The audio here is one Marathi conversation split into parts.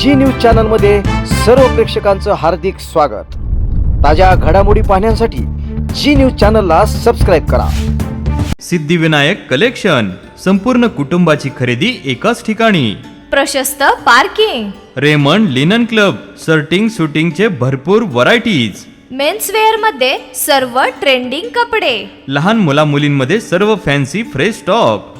जी न्यूज चॅनलमध्ये सर्व प्रेक्षकांचं हार्दिक स्वागत. ताज्या घडामोडी पाहण्यासाठी जी न्यूज चॅनलला सबस्क्राईब करा. सिद्धिविनायक कलेक्शन संपूर्ण कुटुंबाची खरेदी एकाच ठिकाणी. प्रशस्त parking. Raymond linen club shirting सुटिंगचे भरपूर व्हरायटीज. मेन्सवेअरमध्ये सर्व ट्रेंडिंग कपडे. लहान मुला मुलींमध्ये सर्व फॅन्सी फ्रेश स्टॉक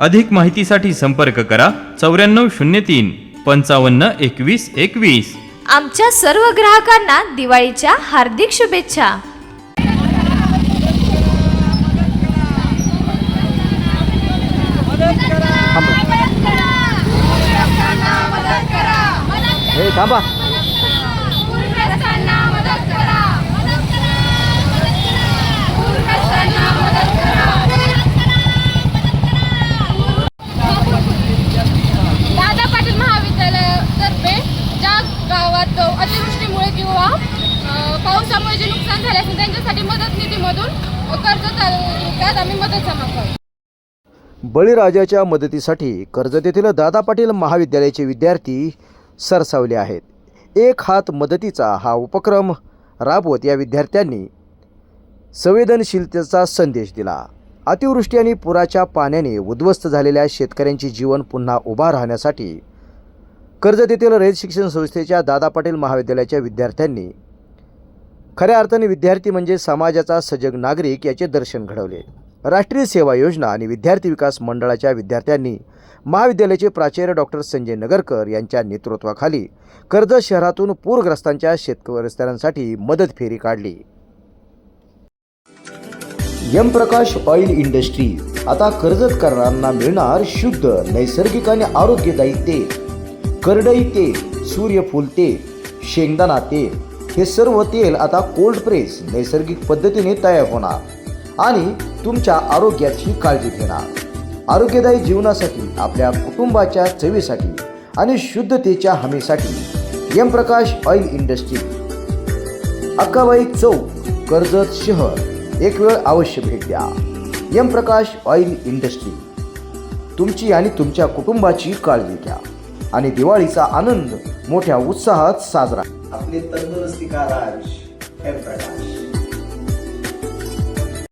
अधिक माहितीसाठी संपर्क करा चौऱ्याण्णव शून्य तीन पंचावन्न एकवीस एकवीस. आमच्या सर्व ग्राहकांना दिवाळीच्या हार्दिक शुभेच्छा. थांबा. पावसामुळे जे नुकसान झाले असेल त्यांच्यासाठी मदत निधीमधून कर्ज त्यात आम्ही मदत जमा करू बळीराजाच्या मदतीसाठी कर्जत येथील दादा पाटील महाविद्यालयाचे विद्यार्थी सरसावले आहेत. एक हात मदतीचा हा उपक्रम राबवत या विद्यार्थ्यांनी संवेदनशीलतेचा संदेश दिला. अतिवृष्टी आणि पुराच्या पाण्याने उद्ध्वस्त झालेल्या शेतकऱ्यांचे जीवन पुन्हा उभा राहण्यासाठी कर्जत येथील रयत शिक्षण संस्थेच्या दादा पाटील महाविद्यालयाच्या विद्यार्थ्यांनी खऱ्या अर्थाने विद्यार्थी म्हणजे समाजाचा सजग नागरिक याचे दर्शन घडवले. राष्ट्रीय सेवा योजना आणि विद्यार्थी विकास मंडळाच्या विद्यार्थ्यांनी महाविद्यालयाचे प्राचार्य डॉक्टर संजय नगरकर यांच्या नेतृत्वाखाली कर्जत शहरातून पूरग्रस्तांच्या शेतकऱ्यांसाठी मदत फेरी काढली. यम प्रकाश ऑइल इंडस्ट्री आता कर्जतकरांना मिळणार शुद्ध नैसर्गिक आणि आरोग्यदायी तेल. करडई तेल सूर्यफूल तेल शेंगदाणा तेल. हे सर्व तेल आता कोल्ड प्रेस नैसर्गिक पद्धतीने तयार होणार. आणि तुमच्या आरोग्याची काळजी घेणार. आरोग्यदायी जीवनासाठी आपल्या कुटुंबाच्या चवीसाठी आणि शुद्धतेच्या हमीसाठी यमप्रकाश ऑइल इंडस्ट्री अक्काबाई चौक कर्जत शहर एक वेळ अवश्य भेट द्या. यमप्रकाश ऑइल इंडस्ट्री तुमची आणि तुमच्या कुटुंबाची काळजी घ्या. आणि दिवाळीचा आनंद मोठ्या उत्साहात साजरा afetando-nos de caralhos. É verdade.